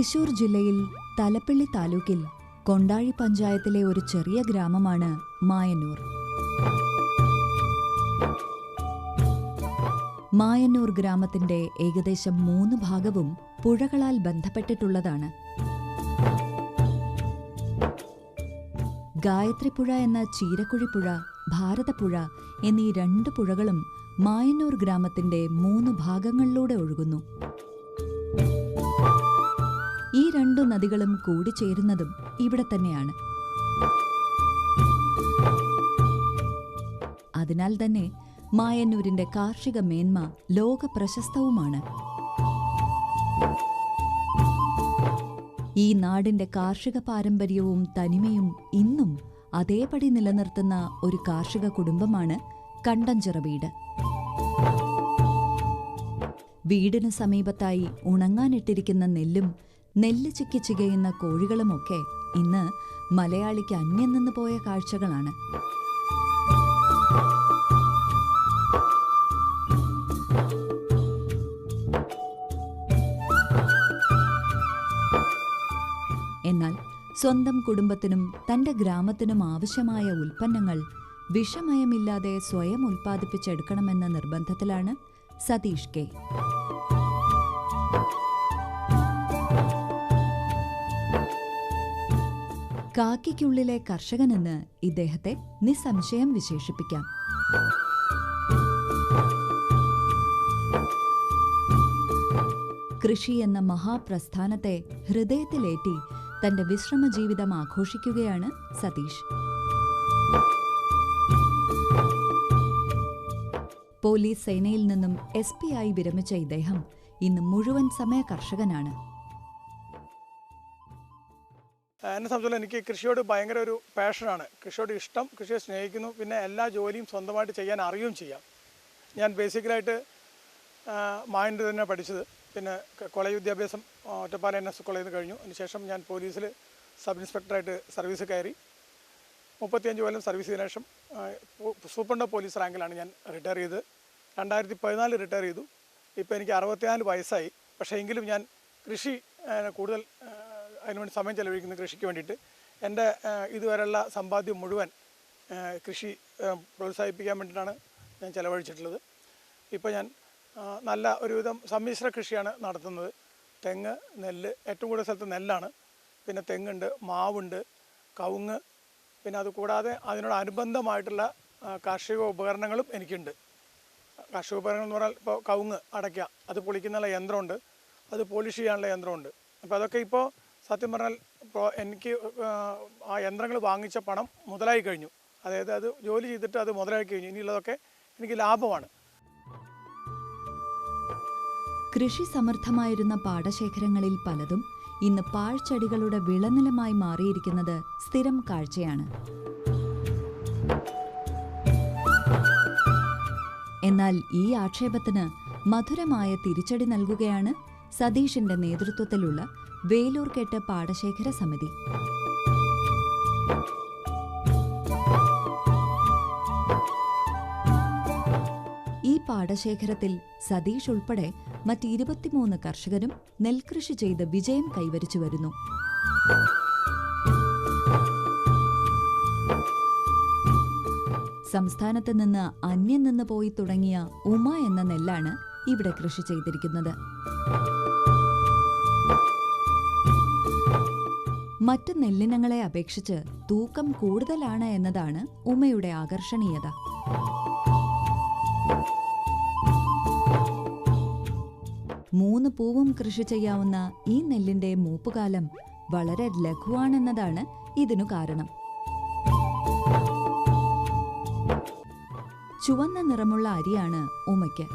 തൃശൂർ ജില്ലയിൽ തലപ്പള്ളി താലൂക്കിൽ കൊണ്ടാഴി പഞ്ചായത്തിലെ ഒരു ചെറിയ ഗ്രാമമാണ് മായന്നൂർ. മായന്നൂർ ഗ്രാമത്തിന്റെ ഏകദേശം മൂന്ന് ഭാഗവും പുഴകളാൽ ബന്ധപ്പെട്ടിട്ടുള്ളതാണ്. ഗായത്രിപ്പുഴ എന്ന ചീരക്കുഴിപ്പുഴ ഭാരതപ്പുഴ എന്നീ രണ്ട് പുഴകളും മായന്നൂർ ഗ്രാമത്തിന്റെ മൂന്ന് ഭാഗങ്ങളിലൂടെ ഒഴുകുന്നു. രണ്ടു നദികളും കൂടിച്ചേരുന്നതും ഇവിടെ തന്നെയാണ്. അതിനാൽ തന്നെ മായന്നൂരിന്റെ കാർഷിക മേന്മ ലോക പ്രശസ്തവുമാണ് ഈ നാടിന്റെ കാർഷിക പാരമ്പര്യവും തനിമയും ഇന്നും അതേപടി നിലനിർത്തുന്ന ഒരു കാർഷിക കുടുംബമാണ് കണ്ടഞ്ചിറ വീട്. വീടിന് സമീപത്തായി ഉണങ്ങാനിട്ടിരിക്കുന്ന നെല്ലും നെല്ല് ചിക്കി ചികയുന്ന കോഴികളുമൊക്കെ ഇന്ന് മലയാളിക്ക് അന്യം നിന്ന് പോയ കാഴ്ചകളാണ്. എന്നാൽ സ്വന്തം കുടുംബത്തിനും തന്റെ ഗ്രാമത്തിനും ആവശ്യമായ ഉൽപ്പന്നങ്ങൾ വിഷമയമില്ലാതെ സ്വയം ഉൽപ്പാദിപ്പിച്ചെടുക്കണമെന്ന നിർബന്ധത്തിലാണ് സതീഷ് കെ. കാക്കിക്കുള്ളിലെ കർഷകനെന്ന് ഇദ്ദേഹത്തെ നിസ്സംശയം വിശേഷിപ്പിക്കാം. കൃഷി എന്ന മഹാപ്രസ്ഥാനത്തെ ഹൃദയത്തിലേറ്റി തന്റെ വിശ്രമ ജീവിതം ആഘോഷിക്കുകയാണ് സതീഷ്. പോലീസ് സേനയിൽ നിന്നും എസ് പി ആയി വിരമിച്ച ഇദ്ദേഹം ഇന്ന് മുഴുവൻ സമയ കർഷകനാണ്. എന്നെ സംബന്ധിച്ചാൽ എനിക്ക് കൃഷിയോട് ഭയങ്കര ഒരു പാഷനാണ് കൃഷിയോട് ഇഷ്ടം കൃഷിയെ സ്നേഹിക്കുന്നു പിന്നെ എല്ലാ ജോലിയും സ്വന്തമായിട്ട് ചെയ്യാൻ അറിയുകയും ചെയ്യാം. ഞാൻ ബേസിക്കലായിട്ട് മായന്റെ തന്നെ പഠിച്ചത്. പിന്നെ കോളേജ് വിദ്യാഭ്യാസം ഒറ്റപ്പാല എൻ എസ് കോളേജിൽ കഴിഞ്ഞു. അതിനുശേഷം ഞാൻ പോലീസിൽ സബ് ഇൻസ്പെക്ടറായിട്ട് സർവീസ് കയറി. മുപ്പത്തിയഞ്ച് കൊല്ലം സർവീസ് ചെയ്തതിനു ശേഷം സൂപ്രണ്ട് പോലീസ് റാങ്കിലാണ് ഞാൻ റിട്ടയർ ചെയ്തത്. രണ്ടായിരത്തി പതിനാലിൽ റിട്ടയർ ചെയ്തു. ഇപ്പോൾ എനിക്ക് അറുപത്തിനാല് വയസ്സായി. പക്ഷേ എങ്കിലും ഞാൻ കൃഷി കൂടുതൽ അതിനുവേണ്ടി സമയം ചെലവഴിക്കുന്ന കൃഷിക്ക് വേണ്ടിയിട്ട് എന്റെ ഇതുവരെയുള്ള സമ്പാദ്യം മുഴുവൻ കൃഷി പ്രോത്സാഹിപ്പിക്കാൻ വേണ്ടിയിട്ടാണ് ഞാൻ ചിലവഴിച്ചിട്ടുള്ളത്. ഇപ്പോൾ ഞാൻ നല്ല ഒരുവിധം സമ്മിശ്ര കൃഷിയാണ് നടത്തുന്നത്. തെങ്ങ് നെല്ല് ഏറ്റവും കൂടുതൽ സ്ഥലത്ത് നെല്ലാണ്. പിന്നെ തെങ്ങുണ്ട് മാവുണ്ട് കവുങ്ങ് പിന്നെ അത് കൂടാതെ അതിനോട് അനുബന്ധമായിട്ടുള്ള കാർഷിക ഉപകരണങ്ങളും എനിക്കുണ്ട്. കാർഷിക ഉപകരണങ്ങൾ എന്ന് പറഞ്ഞാൽ ഇപ്പോൾ കവുങ്ങ് അടയ്ക്ക അത് പൊളിക്കുന്നുള്ള യന്ത്രമുണ്ട്. അത് പോളിഷ് ചെയ്യാനുള്ള യന്ത്രമുണ്ട്. അപ്പോൾ അതൊക്കെ ഇപ്പോൾ സത്യം പറഞ്ഞാൽ ഇപ്പോൾ എനിക്ക് ആ, യന്ത്രങ്ങൾ വാങ്ങിച്ച പണം മുതലായി കഴിഞ്ഞു. അതായത് അത് ജോലി ചെയ്തിട്ട് അത് മുതലായി കഴിഞ്ഞു. ഇനിയുള്ളതൊക്കെ എനിക്ക് ലാഭമാണ്. കൃഷി സമർത്ഥമായിരുന്ന പാടശേഖരങ്ങളിൽ പലതും ഇന്ന് പാഴ്ചെടികളുടെ വിളനിലമായി മാറിയിരിക്കുന്നത് സ്ഥിരം കാഴ്ചയാണ്. എന്നാൽ ഈ ആക്ഷേപത്തിന് മധുരമായ തിരിച്ചടി നൽകുകയാണ് സതീഷിന്റെ നേതൃത്വത്തിലുള്ള വേലൂർകെട്ട് പാടശേഖര സമിതി. ഈ പാടശേഖരത്തിൽ സതീഷ് ഉൾപ്പെടെ മറ്റ് ഇരുപത്തിമൂന്ന് കർഷകരും നെൽകൃഷി ചെയ്ത് വിജയം കൈവരിച്ചു വരുന്നു. സംസ്ഥാനത്ത് നിന്ന് അന്യം നിന്ന് പോയി തുടങ്ങിയ ഉമ എന്ന നെല്ലാണ് ഇവിടെ കൃഷി ചെയ്തിരിക്കുന്നത്. മറ്റ് നെല്ലിനങ്ങളെ അപേക്ഷിച്ച് തൂക്കം കൂടുതലാണ് എന്നതാണ് ഉമയുടെ ആകർഷണീയത. മൂന്ന് പൂവും കൃഷി ചെയ്യാവുന്ന ഈ നെല്ലിന്റെ മൂപ്പുകാലം വളരെ ലഘുവാണെന്നതാണ് ഇതിനു കാരണം. ചുവന്ന നിറമുള്ള അരിയാണ് ഉമയ്ക്ക്.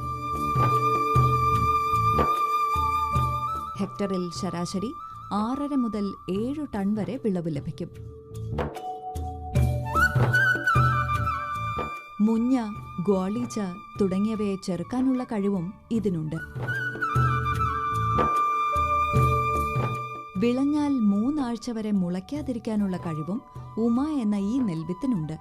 ഹെക്ടറിൽ ശരാശരി ആറര മുതൽ ഏഴു ടൺ വരെ വിളവ് ലഭിക്കും. മുഞ്ഞ ഗ്വാളീച്ച തുടങ്ങിയവയെ ചെറുക്കാനുള്ള കഴിവും ഇതിനുണ്ട്. വിളഞ്ഞാൽ മൂന്നാഴ്ച വരെ മുളയ്ക്കാതിരിക്കാനുള്ള കഴിവും ഉമ എന്ന ഈ നെൽവിത്തിനുണ്ട്.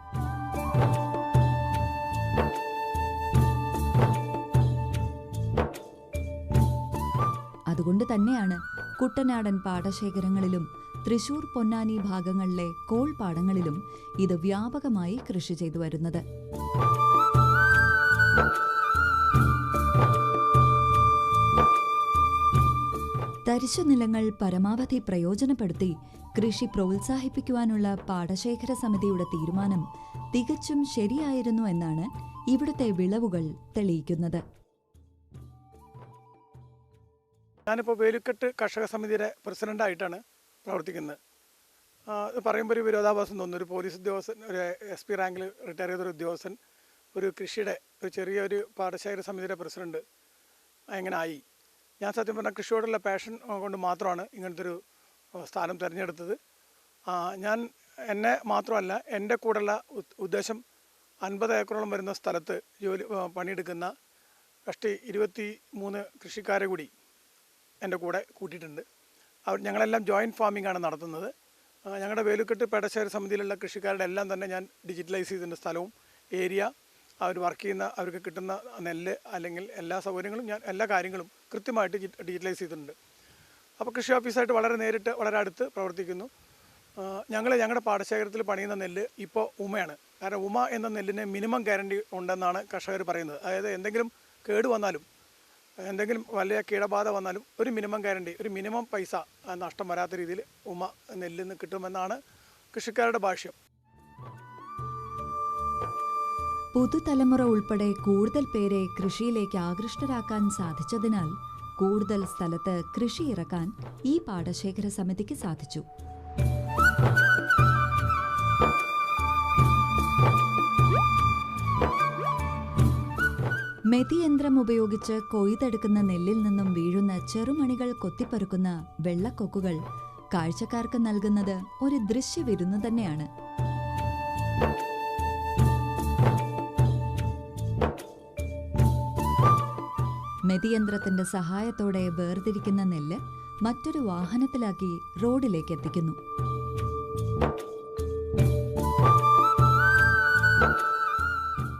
അതുകൊണ്ട് തന്നെയാണ് കുട്ടനാടൻ പാടശേഖരങ്ങളിലും തൃശൂർ പൊന്നാനി ഭാഗങ്ങളിലെ കോൾപാടങ്ങളിലും ഇത് വ്യാപകമായി കൃഷി ചെയ്തു വരുന്നത്. തരിശു നിലങ്ങൾ പരമാവധി പ്രയോജനപ്പെടുത്തി കൃഷി പ്രോത്സാഹിപ്പിക്കുവാനുള്ള പാടശേഖര സമിതിയുടെ തീരുമാനം തികച്ചും ശരിയായിരുന്നു എന്നാണ് ഇവിടുത്തെ വിളവുകൾ തെളിയിക്കുന്നത്. ഞാനിപ്പോൾ വേലുക്കെട്ട് കർഷക സമിതിയുടെ പ്രസിഡന്റായിട്ടാണ് പ്രവർത്തിക്കുന്നത്. പറയുമ്പോൾ ഒരു വിരോധാഭാസം തോന്നുന്നു. ഒരു പോലീസ് ഉദ്യോഗസ്ഥൻ ഒരു എസ് പി റാങ്കിൽ റിട്ടയർ ചെയ്തൊരു ഉദ്യോഗസ്ഥൻ ഒരു കൃഷിയുടെ ഒരു ചെറിയൊരു പാടശേഖര സമിതിയുടെ പ്രസിഡന്റ് എങ്ങനെ ആയി. ഞാൻ സത്യം പറഞ്ഞാൽ കൃഷിയോടുള്ള പാഷൻ കൊണ്ട് മാത്രമാണ് ഇങ്ങനത്തെ ഒരു സ്ഥാനം തിരഞ്ഞെടുത്തത്. ഞാൻ എന്നെ മാത്രമല്ല എന്റെ കൂടെയുള്ള ഉദ്ദേശം അൻപത് ഏക്കറോളം വരുന്ന സ്ഥലത്ത് ജോലി പണിയെടുക്കുന്ന കഷ്ടി ഇരുപത്തി മൂന്ന് കൃഷിക്കാരെ കൂടി എന്റെ കൂടെ കൂട്ടിയിട്ടുണ്ട്. അവർ ഞങ്ങളെല്ലാം ജോയിന്റ് ഫാമിംഗ് ആണ് നടത്തുന്നത്. ഞങ്ങളുടെ വേലുക്കെട്ട് പേടശ്ശേരി സമിതിയിലുള്ള കൃഷിക്കാരുടെ എല്ലാം തന്നെ ഞാൻ ഡിജിറ്റലൈസ് ചെയ്തിട്ടുണ്ട് സ്ഥലവും ഏരിയ അവർ വർക്ക് ചെയ്യുന്ന അവർക്ക് കിട്ടുന്ന നെല്ല് അല്ലെങ്കിൽ എല്ലാ സൗകര്യങ്ങളും ഞാൻ എല്ലാ കാര്യങ്ങളും കൃത്യമായിട്ട് ഡിജിറ്റലൈസ് ചെയ്തിട്ടുണ്ട്. അപ്പോൾ കൃഷി ഓഫീസായിട്ട് വളരെ നേരിട്ട് വളരെ അടുത്ത് പ്രവർത്തിക്കുന്നു. ഞങ്ങൾ ഞങ്ങളുടെ പാടശേഖരത്തിൽ പണിയുന്ന നെല്ല് ഇപ്പോൾ ഉമയാണ്. കാരണം ഉമ എന്ന നെല്ലിന് മിനിമം ഗ്യാരണ്ടി ഉണ്ടെന്നാണ് കർഷകർ പറയുന്നത്. അതായത് എന്തെങ്കിലും കേട് വന്നാലും എന്തെങ്കിലും വലിയ കീടബാധ വന്നാലും ഒരു മിനിമം ഗ്യാരണ്ടി ഒരു മിനിമം പൈസ നഷ്ടം വരാത്ത രീതിയിൽ ഉമ നെല്ലിൽ നിന്ന് കിട്ടുമെന്നാണ് കൃഷിക്കാരുടെ ഭാഷ്യം. പുതുതലമുറ ഉൾപ്പെടെ കൂടുതൽ പേരെ കൃഷിയിലേക്ക് ആകൃഷ്ടരാക്കാൻ സാധിച്ചതിനാൽ കൂടുതൽ സ്ഥലത്ത് കൃഷി ഇറക്കാൻ ഈ പാടശേഖര സമിതിക്ക് സാധിച്ചു. മെതിയന്ത്രം ഉപയോഗിച്ച് കൊയ്തെടുക്കുന്ന നെല്ലിൽ നിന്നും വീഴുന്ന ചെറുമണികൾ കൊത്തിപ്പറുക്കുന്ന വെള്ളക്കൊക്കുകൾ കാഴ്ചക്കാർക്ക് നൽകുന്നത് ഒരു ദൃശ്യവിരുന്ന് തന്നെയാണ്. മെതിയന്ത്രത്തിന്റെ സഹായത്തോടെ വേർതിരിക്കുന്ന നെല്ല് മറ്റൊരു വാഹനത്തിലാക്കി റോഡിലേക്ക് എത്തിക്കുന്നു.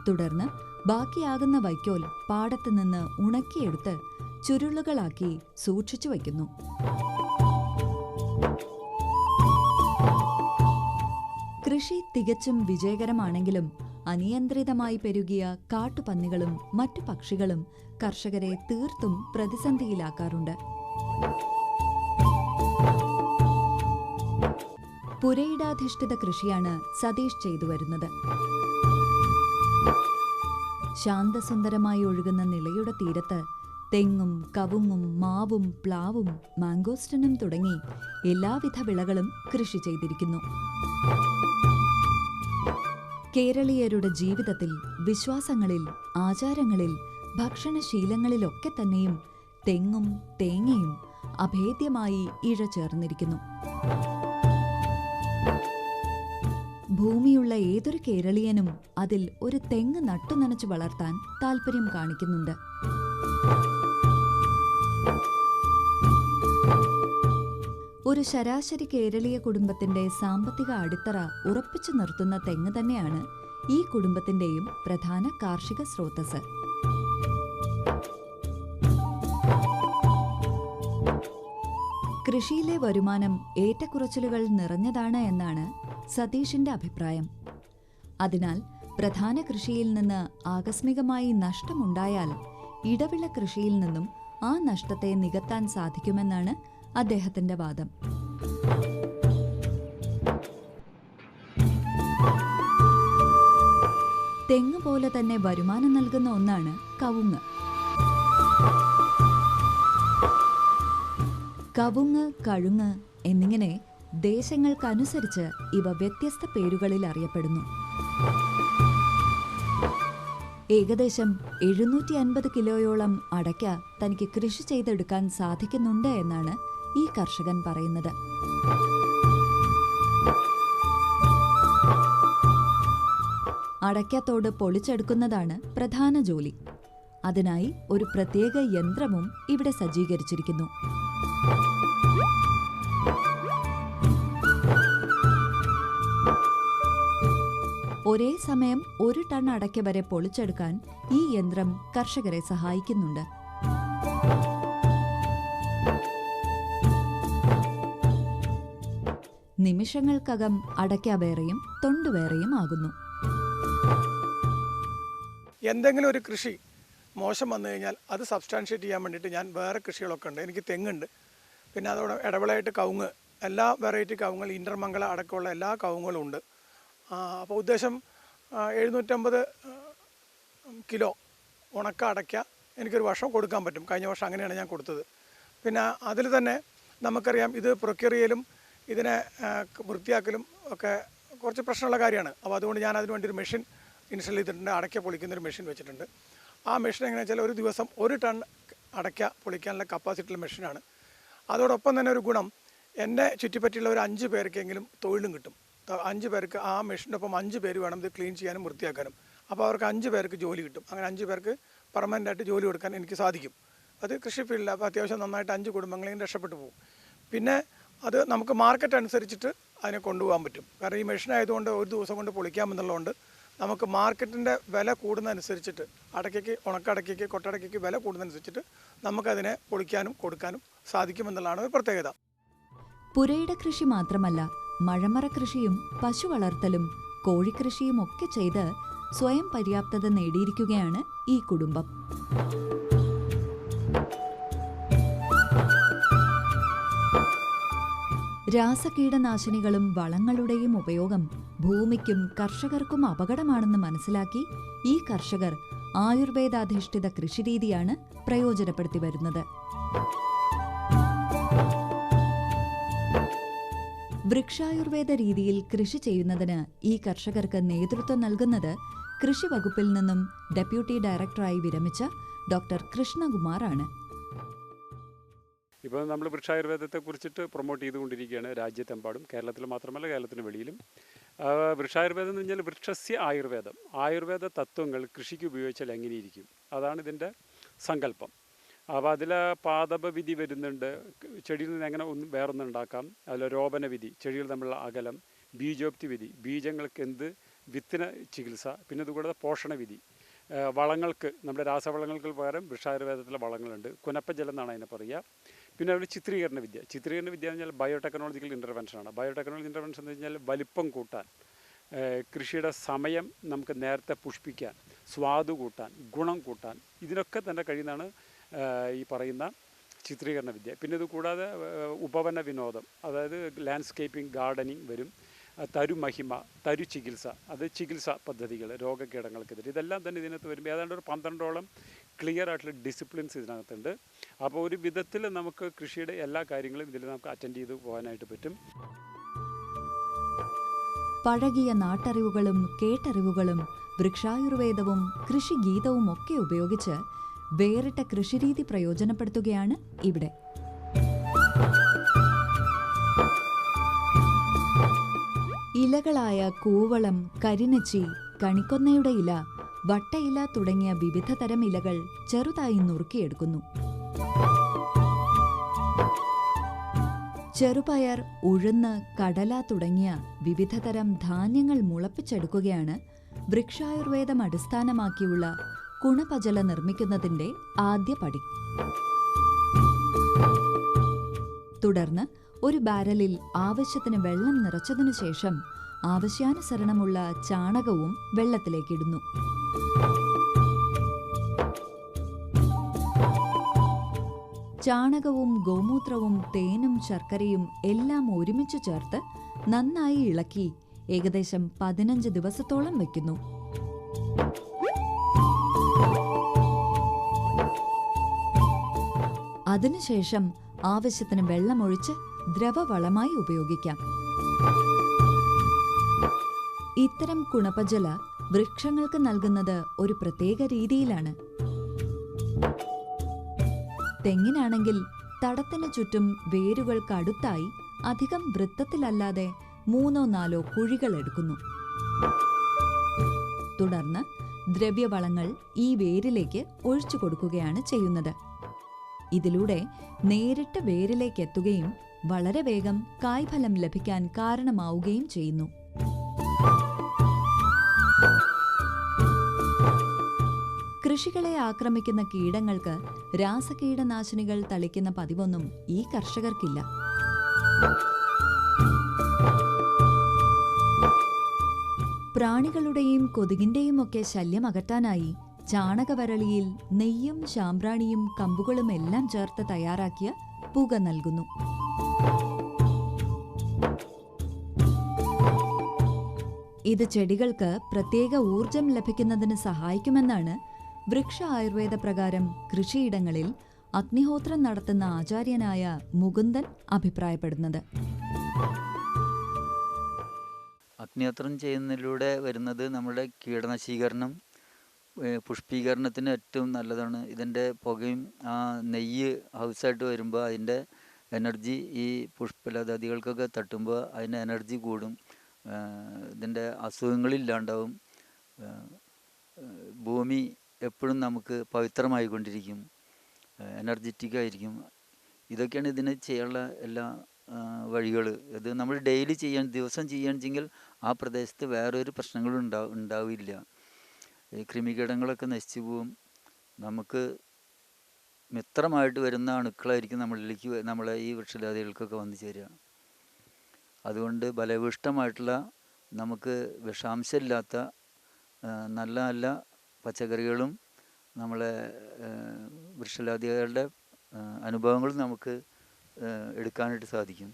തുടർന്ന് ബാക്കിയാകുന്ന വൈക്കോൽ പാടത്ത് നിന്ന് ഉണക്കിയെടുത്ത് ചുരുളുകളാക്കി സൂക്ഷിച്ചു വയ്ക്കുന്നു. കൃഷി തികച്ചും വിജയകരമാണെങ്കിലും അനിയന്ത്രിതമായി പെരുകിയ കാട്ടുപന്നികളും മറ്റു പക്ഷികളും കർഷകരെ തീർത്തും പ്രതിസന്ധിയിലാക്കാറുണ്ട്. പുരയിടാധിഷ്ഠിത കൃഷിയാണ് സതീഷ് ചെയ്തു വരുന്നത്. ശാന്തസുന്ദരമായി ഒഴുകുന്ന നിളയുടെ തീരത്ത് തെങ്ങും കവുങ്ങും മാവും പ്ലാവും മാംഗോസ്റ്റനും തുടങ്ങി എല്ലാവിധ വിളകളും കൃഷി ചെയ്തിരിക്കുന്നു. കേരളീയരുടെ ജീവിതത്തിൽ വിശ്വാസങ്ങളിൽ ആചാരങ്ങളിൽ ഭക്ഷണശീലങ്ങളിലൊക്കെ തന്നെയും തെങ്ങും തേങ്ങയും അഭേദ്യമായി ഇഴചേർന്നിരിക്കുന്നു. ഭൂമിയുള്ള ഏതൊരു കേരളീയനും അതിൽ ഒരു തെങ്ങ് നട്ടുനനച്ചു വളർത്താൻ താൽപ്പര്യം കാണിക്കുന്നുണ്ട്. ഒരു ശരാശരി കേരളീയ കുടുംബത്തിന്റെ സാമ്പത്തിക അടിത്തറ ഉറപ്പിച്ചു നിർത്തുന്ന തെങ്ങ് തന്നെയാണ് ഈ കുടുംബത്തിന്റെയും പ്രധാന കാർഷിക സ്രോതസ് കൃഷിയിലെ വരുമാനം ഏറ്റക്കുറച്ചിലുകൾ നിറഞ്ഞതാണ് എന്നാണ് സതീഷിന്റെ അഭിപ്രായം. അതിനാൽ പ്രധാന കൃഷിയിൽ നിന്ന് ആകസ്മികമായി നഷ്ടമുണ്ടായാൽ ഇടവിള കൃഷിയിൽ നിന്നും ആ നഷ്ടത്തെ നികത്താൻ സാധിക്കുമെന്നാണ് അദ്ദേഹത്തിന്റെ വാദം. തെങ്ങ് പോലെ തന്നെ വരുമാനം നൽകുന്ന ഒന്നാണ് കവുങ്ങ്. കവുങ്ങ് കഴുങ്ങ് എന്നിങ്ങനെ ദേശങ്ങൾക്കനുസരിച്ച് ഇവ വ്യത്യസ്ത പേരുകളിൽ അറിയപ്പെടുന്നു. ഏകദേശം എഴുന്നൂറ്റി അൻപത് കിലോയോളം അടയ്ക്ക തനിക്ക് കൃഷി ചെയ്തെടുക്കാൻ സാധിക്കുന്നുണ്ട് എന്നാണ് ഈ കർഷകൻ പറയുന്നത്. അടയ്ക്കത്തോട് പൊളിച്ചെടുക്കുന്നതാണ് പ്രധാന ജോലി. അതിനായി ഒരു പ്രത്യേക യന്ത്രവും ഇവിടെ സജ്ജീകരിച്ചിരിക്കുന്നു. ഒരേ സമയം ഒരു ടൺ അടയ്ക്ക വരെ പൊളിച്ചെടുക്കാൻ ഈ യന്ത്രം കർഷകരെ സഹായിക്കുന്നുണ്ട്. നിമിഷങ്ങൾക്കകം അടയ്ക്ക വേറെയും തൊണ്ടുവേറെയും ആകുന്നു. എന്തെങ്കിലും ഒരു കൃഷി മോശം വന്നു കഴിഞ്ഞാൽ അത് സബ്സ്റ്റാൻഷിയേറ്റ് ചെയ്യാൻ വേണ്ടിയിട്ട് ഞാൻ വേറെ കൃഷികളൊക്കെ ഉണ്ട്. എനിക്ക് തെങ്ങുണ്ട്. പിന്നെ അതോടെ ഇടവിളയായിട്ട് കവുങ്ങ് എല്ലാ വെറൈറ്റി കവുങ്ങൾ ഇന്റർമംഗള അടക്കമുള്ള എല്ലാ കവുങ്ങളും ഉണ്ട്. അപ്പോൾ ഉദ്ദേശം എഴുന്നൂറ്റമ്പത് കിലോ ഉണക്ക അടയ്ക്ക എനിക്കൊരു വർഷം കൊടുക്കാൻ പറ്റും. കഴിഞ്ഞ വർഷം അങ്ങനെയാണ് ഞാൻ കൊടുത്തത്. പിന്നെ അതിൽ തന്നെ നമുക്കറിയാം ഇത് പ്രൊക്യറിയലും ഇതിനെ വൃത്തിയാക്കലും ഒക്കെ കുറച്ച് പ്രശ്നമുള്ള കാര്യമാണ്. അപ്പോൾ അതുകൊണ്ട് ഞാൻ അതിന് വേണ്ടി ഒരു മെഷീൻ ഇൻസ്റ്റാൾ ചെയ്തിട്ടുണ്ട്. അടയ്ക്ക പൊളിക്കുന്ന ഒരു മെഷീൻ വെച്ചിട്ടുണ്ട്. ആ മെഷീൻ എങ്ങനെയാണെന്ന് വെച്ചാൽ ഒരു ദിവസം ഒരു ടൺ അടയ്ക്ക പൊളിക്കാനുള്ള കപ്പാസിറ്റിയുള്ള മെഷീനാണ്. അതോടൊപ്പം തന്നെ ഒരു ഗുണം എന്നെ ചുറ്റിപ്പറ്റിയുള്ള ഒരു അഞ്ച് പേർക്കെങ്കിലും തൊഴിലും കിട്ടും. അഞ്ച് പേർക്ക് ആ മെഷീന്റെ ഒപ്പം അഞ്ച് പേര് വേണം ഇത് ക്ലീൻ ചെയ്യാനും വൃത്തിയാക്കാനും. അപ്പോൾ അവർക്ക് അഞ്ച് പേർക്ക് ജോലി കിട്ടും. അങ്ങനെ അഞ്ച് പേർക്ക് പെർമനന്റ് ആയിട്ട് ജോലി കൊടുക്കാൻ എനിക്ക് സാധിക്കും. അത് കൃഷി ഫീൽഡിൽ അപ്പോൾ അത്യാവശ്യം നന്നായിട്ട് അഞ്ച് കുടുംബങ്ങളെയും രക്ഷപ്പെട്ടു പോകും. പിന്നെ അത് നമുക്ക് മാർക്കറ്റ് അനുസരിച്ചിട്ട് അതിനെ കൊണ്ടുപോകാൻ പറ്റും. കാരണം ഈ മെഷീൻ ആയതുകൊണ്ട് ഒരു ദിവസം കൊണ്ട് പൊളിക്കാമെന്നുള്ളതുകൊണ്ട് നമുക്ക് മാർക്കറ്റിന്റെ വില കൂടുന്നതനുസരിച്ചിട്ട് അടയ്ക്കയ്ക്ക് ഉണക്കടയ്ക്കയ്ക്ക് കൊട്ടടയ്ക്കയ്ക്ക് വില കൂടുന്നതനുസരിച്ചിട്ട് നമുക്കതിനെ പൊളിക്കാനും കൊടുക്കാനും സാധിക്കുമെന്നുള്ളതാണ് ഒരു പ്രത്യേകത. പുരയുടെ കൃഷി മാത്രമല്ല മഴമറ കൃഷിയും പശു വളർത്തലും കോഴിക്കൃഷിയും ഒക്കെ ചെയ്ത് സ്വയം പര്യാപ്തത നേടിയിരിക്കുകയാണ് ഈ കുടുംബം. രാസകീടനാശിനികളും വളങ്ങളുടെയും ഉപയോഗം ഭൂമിക്കും കർഷകർക്കും അപകടമാണെന്ന് മനസ്സിലാക്കി ഈ കർഷകർ ആയുർവേദാധിഷ്ഠിത കൃഷിരീതിയാണ് പ്രയോജനപ്പെടുത്തി വരുന്നത്. വൃക്ഷായുർവേദ രീതിയിൽ കൃഷി ചെയ്യുന്നതിന് ഈ കർഷകർക്ക് നേതൃത്വം നൽകുന്നത് കൃഷി വകുപ്പിൽ നിന്നും ഡെപ്യൂട്ടി ഡയറക്ടറായി വിരമിച്ച ഡോക്ടർ കൃഷ്ണകുമാറാണ്. ഇപ്പോൾ നമ്മൾ വൃക്ഷായുർവേദത്തെ കുറിച്ചിട്ട് പ്രൊമോട്ട് ചെയ്തുകൊണ്ടിരിക്കുകയാണ് രാജ്യത്തെമ്പാടും. കേരളത്തിൽ മാത്രമല്ല കേരളത്തിന് വെളിയിലും. വൃക്ഷായുർവേദം എന്ന് പറഞ്ഞാൽ വൃക്ഷസ്യ ആയുർവേദം. ആയുർവേദ തത്വങ്ങൾ കൃഷിക്ക് ഉപയോഗിച്ചാൽ എങ്ങനെയിരിക്കും? അതാണ് ഇതിന്റെ സങ്കല്പം. അപ്പോൾ അതിൽ പാദപവിധി വരുന്നുണ്ട്. ക- ചെടിയിൽ നിന്ന് എങ്ങനെ ഒന്ന് വേറൊന്നും ഉണ്ടാക്കാം. അതിൽ രോപന വിധി ചെടികൾ തമ്മിലുള്ള അകലം ബീജോപ്തി വിധി ബീജങ്ങൾക്ക് എന്ത് വിത്തിന ചികിത്സ പിന്നെ അതുകൂടാതെ പോഷണ വിധി. വളങ്ങൾക്ക് നമ്മുടെ രാസവളങ്ങൾക്ക് പകരം വൃക്ഷായുർവേദത്തിലെ വളങ്ങളുണ്ട്. കുനപ്പജലം എന്നാണ് അതിനെ പറയുക. പിന്നെ ഒരു ചിത്രീകരണ വിദ്യ. ചിത്രീകരണ വിദ്യ എന്ന് പറഞ്ഞാൽ ബയോടെക്നോളജിക്കൽ ഇന്റർവെൻഷനാണ് ബയോടെക്നോളജി ഇന്റർവെൻഷൻ എന്ന് വെച്ചാൽ വലിപ്പം കൂട്ടാൻ കൃഷിയുടെ സമയം നമുക്ക് നേരത്തെ പുഷ്പിക്കാൻ സ്വാദ് കൂട്ടാൻ ഗുണം കൂട്ടാൻ ഇതിനൊക്കെ തന്നെ കഴിയുന്നതാണ് ഈ പറയുന്ന ചിത്രീകരണ വിദ്യ. പിന്നെ ഇത് കൂടാതെ ഉപവന വിനോദം. അതായത് ലാൻഡ്സ്കേപ്പിംഗ് ഗാർഡനിങ് വരും. തരുമഹിമ തരു ചികിത്സ അത് ചികിത്സ പദ്ധതികൾ രോഗകീടങ്ങൾക്കെതിരെ. ഇതെല്ലാം തന്നെ ഇതിനകത്ത് വരുമ്പോൾ ഏതാണ്ട് ഒരു പന്ത്രണ്ടോളം ക്ലിയർ ആയിട്ടുള്ള ഡിസിപ്ലിൻസ് ഇതിനകത്തുണ്ട്. അപ്പോൾ ഒരു വിധത്തിൽ നമുക്ക് കൃഷിയുടെ എല്ലാ കാര്യങ്ങളും ഇതിൽ നമുക്ക് അറ്റൻഡ് ചെയ്ത് പോകാനായിട്ട് പറ്റും. പഴകിയ നാട്ടറിവുകളും കേട്ടറിവുകളും വൃക്ഷായുർവേദവും കൃഷിഗീതവും ഒക്കെ ഉപയോഗിച്ച് വേറിട്ട കൃഷിരീതി പ്രയോജനപ്പെടുത്തുകയാണ് ഇവിടെ. ഇലകളായ കൂവളം കരിനച്ചി കണിക്കൊന്നയുടെ ഇല വട്ടയില തുടങ്ങിയ വിവിധ തരം ഇലകൾ ചെറുതായി നുറുക്കിയെടുക്കുന്നു. ചെറുപയർ ഉഴുന്ന് കടല തുടങ്ങിയ വിവിധതരം ധാന്യങ്ങൾ മുളപ്പിച്ചെടുക്കുകയാണ് വൃക്ഷായുർവേദം അടിസ്ഥാനമാക്കിയുള്ള കുണപജല നിർമ്മിക്കുന്നതിന്റെ ആദ്യ പടി. തുടർന്ന് ഒരു ബാരലിൽ ആവശ്യത്തിന് വെള്ളം നിറച്ചതിനു ശേഷം ആവശ്യാനുസരണമുള്ള ചാണകവും വെള്ളത്തിലേക്കിടുന്നു ചാണകവും ഗോമൂത്രവും തേനും ശർക്കരയും എല്ലാം ഒരുമിച്ച് ചേർത്ത് നന്നായി ഇളക്കി ഏകദേശം പതിനഞ്ച് ദിവസത്തോളം വയ്ക്കുന്നു. അതിനുശേഷം ആവശ്യത്തിന് വെള്ളമൊഴിച്ച് ദ്രവവളമായി ഉപയോഗിക്കാം. ഇത്തരം കുണപ്പജല വൃക്ഷങ്ങൾക്ക് നൽകുന്നത് ഒരു പ്രത്യേക രീതിയിലാണ്. തെങ്ങിനാണെങ്കിൽ തടത്തിന് ചുറ്റും വേരുകൾക്കടുത്തായി അധികം വൃത്തത്തിലല്ലാതെ മൂന്നോ നാലോ കുഴികൾ എടുക്കുന്നു. തുടർന്ന് ദ്രവ്യവളങ്ങൾ ഈ വേരിലേക്ക് ഒഴിച്ചു കൊടുക്കുകയാണ് ചെയ്യുന്നത്. ഇതിലൂടെ നേരിട്ട് വേരിലേക്ക് എത്തുകയും വളരെ വേഗം കായ്ഫലം ലഭിക്കാൻ കാരണമാവുകയും ചെയ്യുന്നു. കൃഷികളെ ആക്രമിക്കുന്ന കീടങ്ങൾക്ക് രാസകീടനാശിനികൾ തളിക്കുന്ന പതിവൊന്നും ഈ കർഷകർക്കില്ല. പ്രാണികളുടെയും കൊതുകിന്റെയും ഒക്കെ ശല്യം അകറ്റാനായി ചാണകവരളിയിൽ നെയ്യും ശാമ്പ്രാണിയും കമ്പുകളും എല്ലാം ചേർത്ത് തയ്യാറാക്കിയ പുക നൽകുന്നു. ഇത് ചെടികൾക്ക് പ്രത്യേക ഊർജം ലഭിക്കുന്നതിന് സഹായിക്കുമെന്നാണ് വൃക്ഷ ആയുർവേദ പ്രകാരം കൃഷിയിടങ്ങളിൽ അഗ്നിഹോത്രം നടത്തുന്ന ആചാര്യനായ മുകുന്ദൻ അഭിപ്രായപ്പെടുന്നത്. അഗ്നിഹോത്രം ചെയ്യുന്നതിലൂടെ വരുന്നത് നമ്മുടെ കീടനാശീകരണം പുഷ്പീകരണത്തിന് ഏറ്റവും നല്ലതാണ്. ഇതിന്റെ പുകയും ആ നെയ്യ് ഹൗസായിട്ട് വരുമ്പോൾ അതിന്റെ എനർജി ഈ പുഷ്പലതാദികൾക്കൊക്കെ തട്ടുമ്പോൾ അതിന്റെ എനർജി കൂടും. ഇതിന്റെ അസുഖങ്ങളില്ലാണ്ടാവും. ഭൂമി എപ്പോഴും നമുക്ക് പവിത്രമായിക്കൊണ്ടിരിക്കും. എനർജറ്റിക് ആയിരിക്കും ഇതൊക്കെയാണ് ഇതിന് ചെയ്യാനുള്ള എല്ലാ വഴികൾ ഇത് നമ്മൾ ഡെയിലി ചെയ്യാൻ ദിവസം ചെയ്യാണെച്ചെങ്കിൽ ആ പ്രദേശത്ത് വേറൊരു പ്രശ്നങ്ങളും ഉണ്ടാവും ഉണ്ടാവില്ല. ഈ കൃമികീടങ്ങളൊക്കെ നശിച്ചു പോവും. നമുക്ക് മിത്രമായിട്ട് വരുന്ന അണുക്കളായിരിക്കും നമ്മളിലേക്ക് നമ്മളെ ഈ വൃക്ഷജാതികൾക്കൊക്കെ വന്നു ചേരുക. അതുകൊണ്ട് ബലവിഷ്ടമായിട്ടുള്ള നമുക്ക് വിഷാംശമില്ലാത്ത നല്ല നല്ല പച്ചക്കറികളും നമ്മളെ വൃക്ഷലാതികളുടെ അനുഭവങ്ങളും നമുക്ക് എടുക്കാനായിട്ട് സാധിക്കും.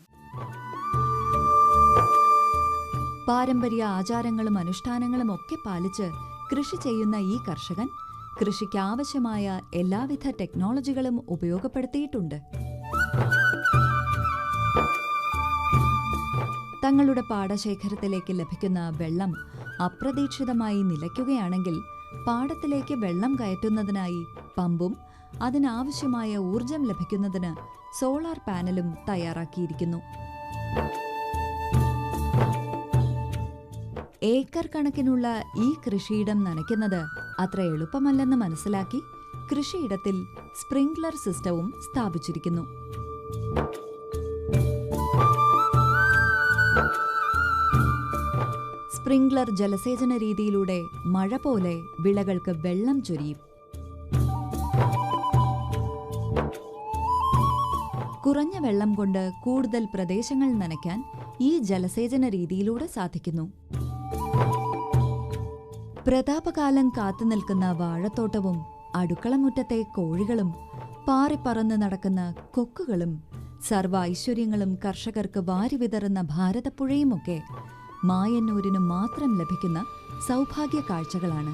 പാരമ്പര്യ ആചാരങ്ങളും അനുഷ്ഠാനങ്ങളും ഒക്കെ പാലിച്ച് കൃഷി ചെയ്യുന്ന ഈ കർഷകൻ കൃഷിക്ക് ആവശ്യമായ എല്ലാവിധ ടെക്നോളജികളും ഉപയോഗപ്പെടുത്തിയിട്ടുണ്ട്. തങ്ങളുടെ പാടശേഖരത്തിലേക്ക് ലഭിക്കുന്ന വെള്ളം അപ്രതീക്ഷിതമായി നിലയ്ക്കുകയാണെങ്കിൽ പാടത്തിലേക്ക് വെള്ളം കയറ്റുന്നതിനായി പമ്പും അതിനാവശ്യമായ ഊർജം ലഭിക്കുന്നതിന് സോളാർ പാനലും തയ്യാറാക്കിയിരിക്കുന്നു. ഏക്കർ കണക്കിനുള്ള ഈ കൃഷിയിടം നനയ്ക്കുന്നത് അത്ര എളുപ്പമല്ലെന്ന് മനസ്സിലാക്കി കൃഷിയിടത്തിൽ സ്പ്രിംഗ്ലർ സിസ്റ്റവും സ്ഥാപിച്ചിരിക്കുന്നു. സ്പ്രിംഗ്ലർ ജലസേചന രീതിയിലൂടെ മഴ പോലെ വിളകൾക്ക് വെള്ളം ചൊരിയും. കുറഞ്ഞ വെള്ളം കൊണ്ട് കൂടുതൽ പ്രദേശങ്ങൾ നനയ്ക്കാൻ ഈ ജലസേചന രീതിയിലൂടെ സാധിക്കുന്നു. പ്രതാപകാലം കാത്തുനിൽക്കുന്ന വാഴത്തോട്ടവും അടുക്കളമുറ്റത്തെ കോഴികളും പാറിപ്പറന്ന് നടക്കുന്ന കൊക്കുകളും സർവ ഐശ്വര്യങ്ങളും കർഷകർക്ക് വാരി വിതറുന്ന ഭാരതപ്പുഴയുമൊക്കെ മായന്നൂരിനു മാത്രം ലഭിക്കുന്ന സൗഭാഗ്യ കാഴ്ചകളാണ്.